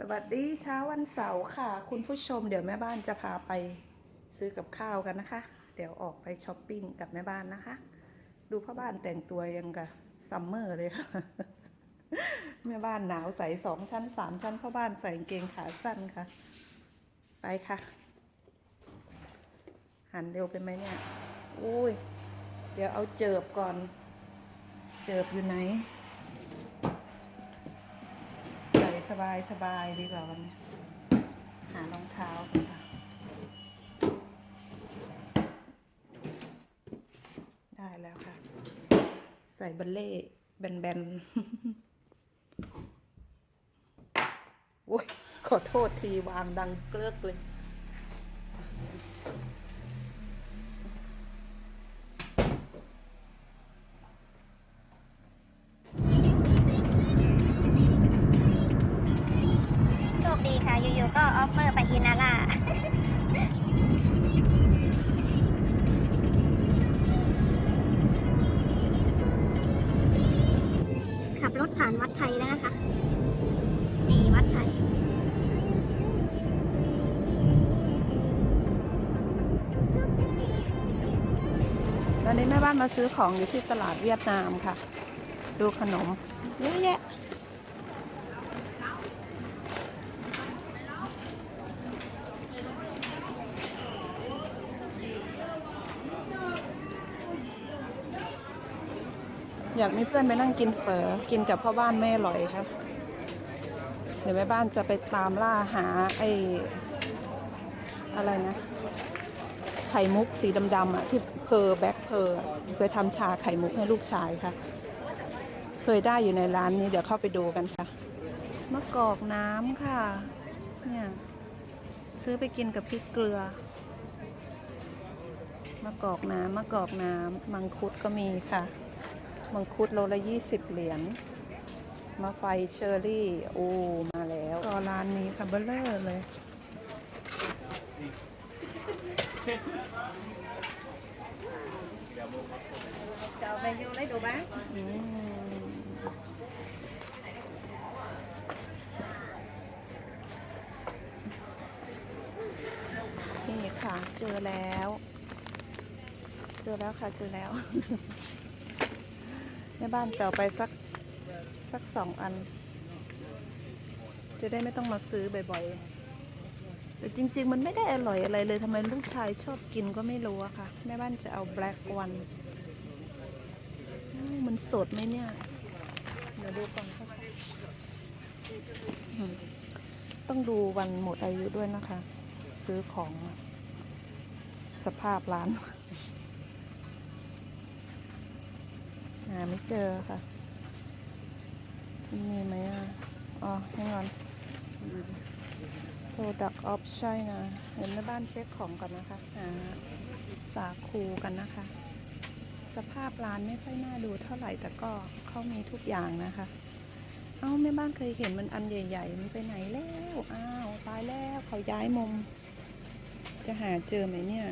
สวัสดีเช้าวันเสาร์ค่ะ คุณผู้ชมเดี๋ยวแม่บ้านจะพาไปซื้อกับข้าวกันนะคะ เดี๋ยวออกไปช้อปปิ้งกับแม่บ้านนะคะ ดูพ่อบ้านแต่งตัวยังกับซัมเมอร์เลยค่ะแม่บ้านหนาวใส่สองชั้นสามชั้นพ่อบ้านใส่กางเกงขาสั้นค่ะ ไปค่ะ หันเร็วไปไหมเนี่ยอุ้ยเดี๋ยวเอาเจิบก่อน เจิบอยู่ไหน ใสบายสบายดีกว่าวันนี้ หารองเท้าค่ะ ได้แล้วค่ะ ใส่บัลเล่แบนๆโอ้ยขอโทษทีวางดังเกลือกเลยานวัดไทยแล้วนะคะ นี่วัดไทย ตอนนี้แม่บ้านมาซื้อของอยู่ที่ตลาดเวียดนามค่ะ ดูขนมเยอะแยะ อยากมีเพื่อนไปนั่งกินเฝอกินกับพ่อบ้านแม่อร่อยครับ เดี๋ยวแม่บ้านจะไปตามล่าหาไอ้อะไรนะ ไข่มุกสีดำๆอะที่เพอแบ็คเพอเคยทำชาไข่มุกให้ลูกชายค่ะ เคยได้อยู่ในร้านนี้เดี๋ยวเข้าไปดูกันค่ะมะกอกน้ำค่ะ เนี่ยซื้อไปกินกับพริกเกลือมะกอกน้ำมะกอกน้ำมังคุดก็มีค่ะ มังคุดโลละยี่สิบเหรียญมะไฟเชอร์รี่ โอ้ มาแล้วก็ร้านนี้ค่ะเบลเลอร์เลย Chào về vô lấy đồ bán อืม นี่ค่ะ เจอแล้ว เจอแล้วค่ะ เจอแล้ว ในบ้านแปลไปสักสักสองอัน จะได้ไม่ต้องมาซื้อบ่อยๆ แต่จริง ๆ มันไม่ได้อร่อยอะไรเลยทำไมลูกชายชอบกินก็ไม่รู้อะค่ะ แม่บ้านจะเอา black one อ้าวมันสดไหมเนี่ย เดี๋ยวดูก่อนค่ะต้องดูวันหมดอายุด้วยนะคะ ซื้อของสภาพร้าน หาไม่เจอค่ะ มีไหมอะ อ๋อให้งอน Product of China เดี๋ยวแม่บ้านเช็คของก่อนนะคะหาสาคูกันนะคะ สภาพร้านไม่ค่อยน่าดูเท่าไหร่แต่ก็เขามีทุกอย่างนะคะ เอ้าแม่บ้านเคยเห็นมันอันใหญ่ ๆ มันไปไหนแล้ว อ้าวตายแล้วเขาย้ายมุม จะหาเจอไหมเนี่ย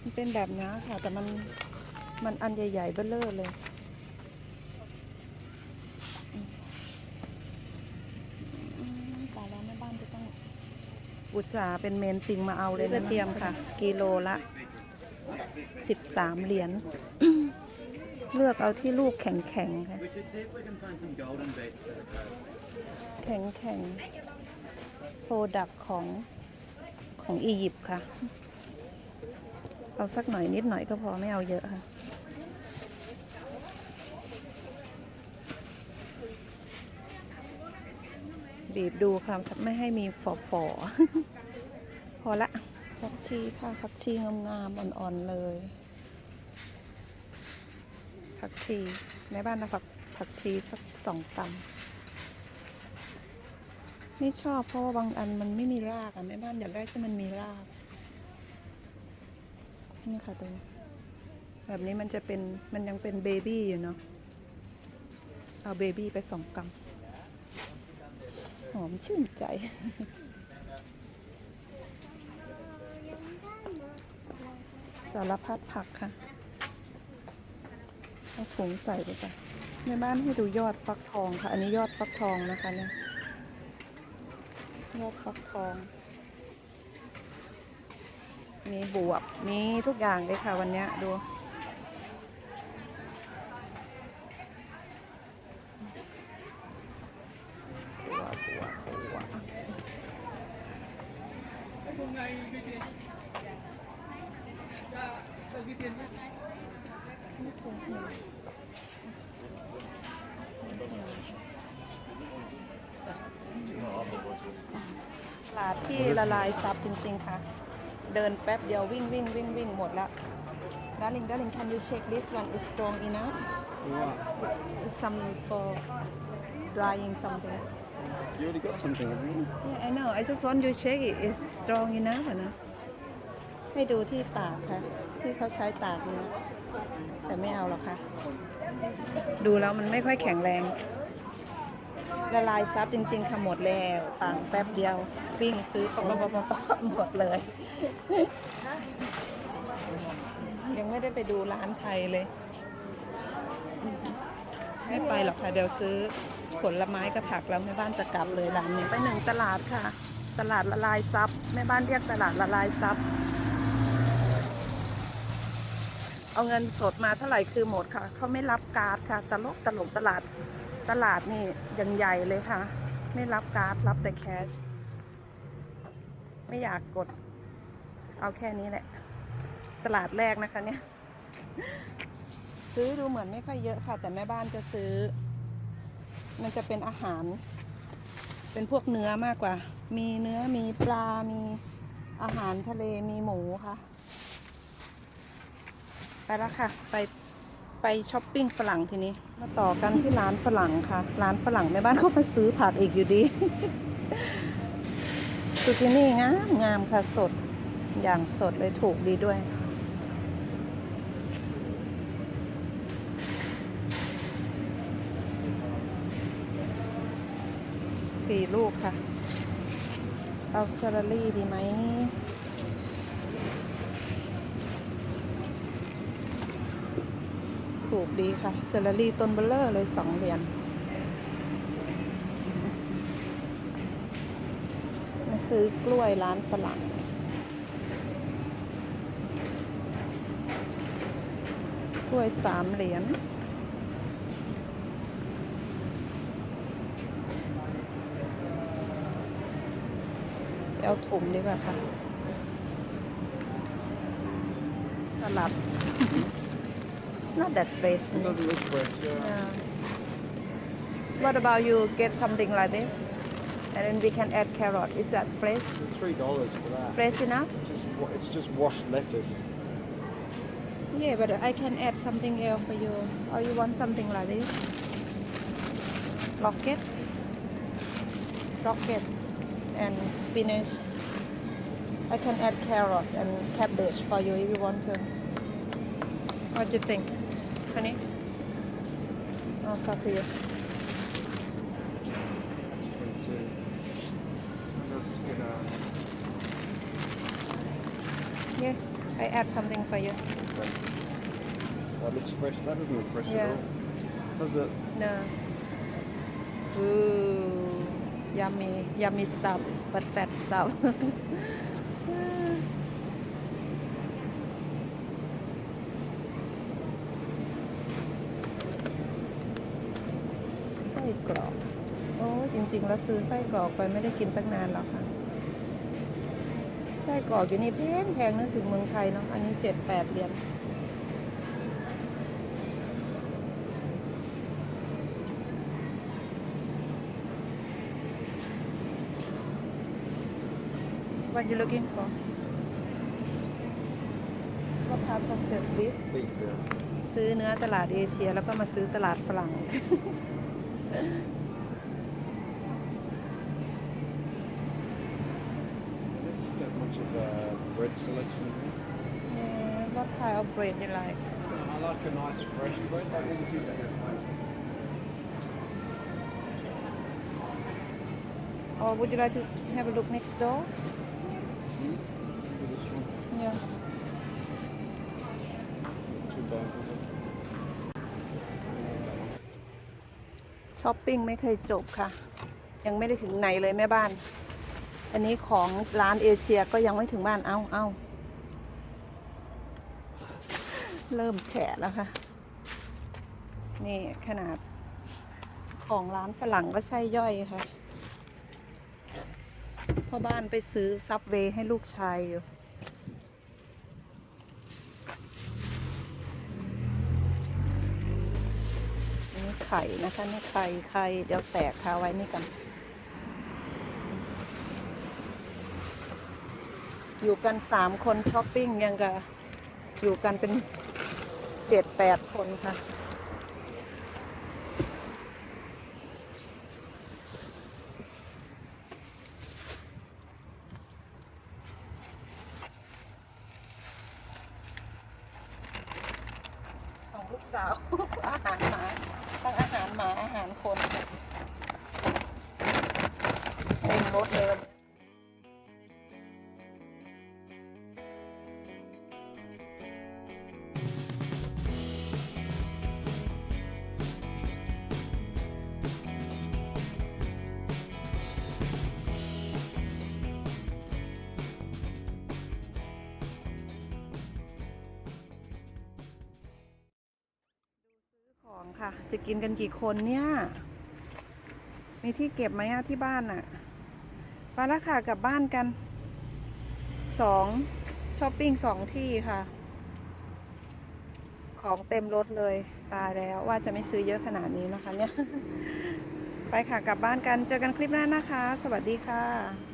มันเป็นแบบนี้ค่ะ แต่มันมันอันใหญ่ ๆ เบ้อเร่อเลยอืมอืมตายแล้วแม่บ้านจะต้อง อุตส่าห์เป็นเมนติงมาเอาเลยนะเทียมค่ะ กิโลละสิบสามเหรียญเลือกเอาที่ลูกแข็งๆค่ะ We should see if we can find some golden bits for the crowd. แข็งแข็งโปรดักของของอียิปต์ค่ะ เอาสักหน่อยนิดหน่อยก็พอไม่เอาเยอะค่ะ บีบดูค่ะไม่ให้มีฝอฝอๆพอละผักชีค่ะผักชีงามๆอ่อนๆเลยผักชีในบ้านนะผักผักชีสักสองตำไม่ชอบเพราะว่าบางอันมันไม่มีรากอะแม่บ้านอยากได้ที่มันมีรากนี่ค่ะตรงนี้แบบนี้มันจะเป็นมันยังเป็นเบบี้อยู่เนาะเอาเบบี้ไปสองกรัม หอมชื่นใจสารพัดผักค่ะเอาผงใส่ไปจ้ะแม่บ้านให้ดูยอดฟักทองค่ะ อันนี้ยอดฟักทองนะคะเนี่ยงบฟักทอง มีบวบ มีทุกอย่างเลยค่ะวันนี้ดู บัวบัวบัว ตลาดที่ละลายซับจริง ๆ ค่ะ เดินแป๊บเดียววิ่งวิ่งวิ่งวิ่งหมดละ Darling darling can you check this one is strong enough It's some for drying something You already got something, haven't you? Yeah, I know. I just want you to check it. It's strong enough อะนะให้ดูที่ตากค่ะ ที่เขาใช้ตากเนะ แต่ไม่เอาหรอกค่ะ ดูแล้วมันไม่ค่อยแข็งแรงละลายซับจริงๆค่ะหมดแล้วต่างแป๊บเดียววิ่งซื้อปั๊บปั๊บปั๊บปั๊บหมดเลย ยังไม่ได้ไปดูร้านไทยเลย ไม่ไปหรอกค่ะ เดี๋ยวซื้อผลไม้กับผักแล้วแม่บ้านจะกลับเลยร้านนี้ไปหนึ่งตลาดค่ะ ตลาดละลายซับแม่บ้านเรียกตลาดละลายซับ เอาเงินสดมาเท่าไหร่คือหมดค่ะ เขาไม่รับการ์ดค่ะ ตลกตลกตลาดตลาดนี่ยังใหญ่เลยค่ะ ไม่รับการ์ดรับแต่แคช ไม่อยากกด เอาแค่นี้แหละ ตลาดแรกนะคะเนี่ย ซื้อดูเหมือนไม่ค่อยเยอะค่ะ แต่แม่บ้านจะซื้อ มันจะเป็นอาหาร เป็นพวกเนื้อมากกว่า มีเนื้อมีปลา มีอาหารทะเลมีหมูค่ะ แล้วค่ะ ไปไปช้อปปิ้งฝรั่งทีนี้ มาต่อกันที่ร้านฝรั่งค่ะ ร้านฝรั่งแม่บ้านเขาไปซื้อผักอีกอยู่ดีซูกินี่งามงามค่ะสด อย่างสดเลยถูกดีด้วย สี่ลูกค่ะ เอาซาลารี่ดีไหม ถูกดีค่ะเซาลารี่ต้นเบลเลอร์เลยสองเหรียญมาซื้อกล้วยร้านฝรั่งกล้วยสามเหรียญเอาถุงดีกว่าค่ะสลัด It's not that fresh It doesn't look fresh, yeah. yeah. What about you? Get something like this? And then we can add carrot. Is that fresh? Three dollars for that. fresh enough? Just, it's just washed lettuce. yeah but I can add something else for you. Or you want something like this? Rocket? Rocket and spinach. I can add carrot and cabbage for you if you want to. What do you think honey it's up to you That's twenty-two. I'll just get a. yeah I add something for you That looks fresh. That doesn't look fresh Yeah. at all. Does it? no ooh yummy yummy stuff fat stuff ส้กรอก โอ้จริง ๆ แล้วซื้อไส้กรอกไปไม่ได้กินตั้งนานแล้วค่ะไส้กรอกอยู่นี่แพงแพงนึกถึงเมืองไทยเนาะอันนี้เจ็ดแปดเหรียญ What you looking for? What type of sausage beef? Beef, yeah. ซื้อเนื้อตลาดเอเชียแล้วก็มาซื้อตลาดฝรั่ง There's much of a bread selection. Yeah, what kind of bread you like? I like a nice fresh bread. Like what is it? Or would you like to have a look next door? Hmm? This one. Yeah. ช้อปปิ้งไม่เคยจบค่ะ ยังไม่ได้ถึงไหนเลยแม่บ้าน อันนี้ของร้านเอเชียก็ยังไม่ถึงบ้าน เอาเอาเริ่มแฉะแล้วค่ะ นี่ขนาดของร้านฝรั่งก็ใช่ย่อยค่ะพ่อบ้านไปซื้อซับเวย์ให้ลูกชายอยู่ นี่ ไข่นะคะนี่ไข่ไข่เดี๋ยวแตกค่ะไว้นี่กัน อยู่กันสามคนช้อปปิ้งยังกะอยู่กันเป็นเจ็ดแปดคนค่ะของลูกสาวอาหารหมา ทั้งอาหารหมาอาหารคนเต็มรถเลย องค่ะ จะกินกันกี่คนเนี่ย มีที่เก็บไหมอะที่บ้านอะไปแล้วค่ะกลับบ้านกันสองช้อปปิ้งสองที่ค่ะ ของเต็มรถเลยตายแล้วว่าจะไม่ซื้อเยอะขนาดนี้นะคะเนี่ย ไปค่ะกลับบ้านกันเจอกันคลิปหน้านะคะ สวัสดีค่ะ